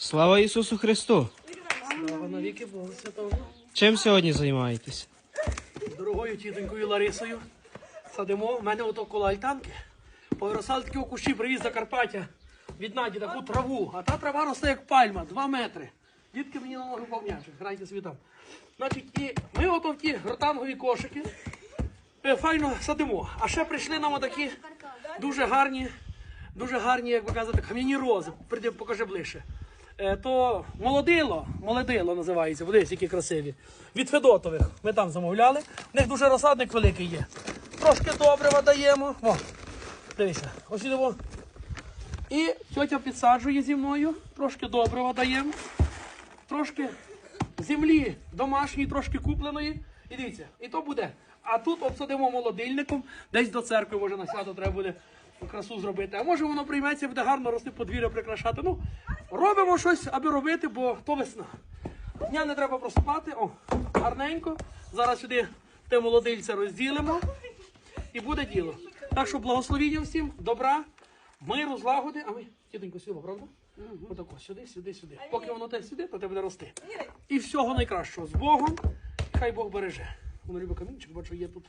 Слава Ісусу Христу! Слава навіки Богу Святого. Чим сьогодні займаєтесь? Дорогою тітонькою Ларисою садимо. В мене ото коло альтанки. Повиросали такі кущі, привіз з Закарпаття від Наді таку траву. А та трава росте як пальма, 2 метри. Дітки мені на ноги повнячі, грайте там. Значить, і ми ото в ті гротангові кошики е, файно садимо. А ще прийшли нам отакі дуже гарні, дуже гарні, як ви кажете, кам'яні рози. Прийди, покажи ближче. Е, то молодило, молодило називається, подивись, які красиві. Від Федотових. Ми там замовляли. В них дуже розсадник великий є. Трошки добрива даємо. О, дивися, ось йдемо. І тьотя підсаджує зі мною, трошки добрива даємо, трошки землі домашньої, трошки купленої. І дивіться, і то буде. А тут обсадимо молодильником, десь до церкви, може на свято треба буде красу зробити. А може воно прийметься, буде гарно рости подвір'я прикрашати. Ну, робимо щось, аби робити, бо то весна. Дня не треба проспати. О, гарненько. Зараз сюди те молодильце розділимо і буде діло. Так що благословіння всім, добра, миру, злагоди. А ми тітонько сюди, правда? Отако, сюди, сюди, сюди. Поки воно те сюди, то те буде рости. І всього найкращого з Богом. Хай Бог береже. Воно любить камінчик, бачу, є тут.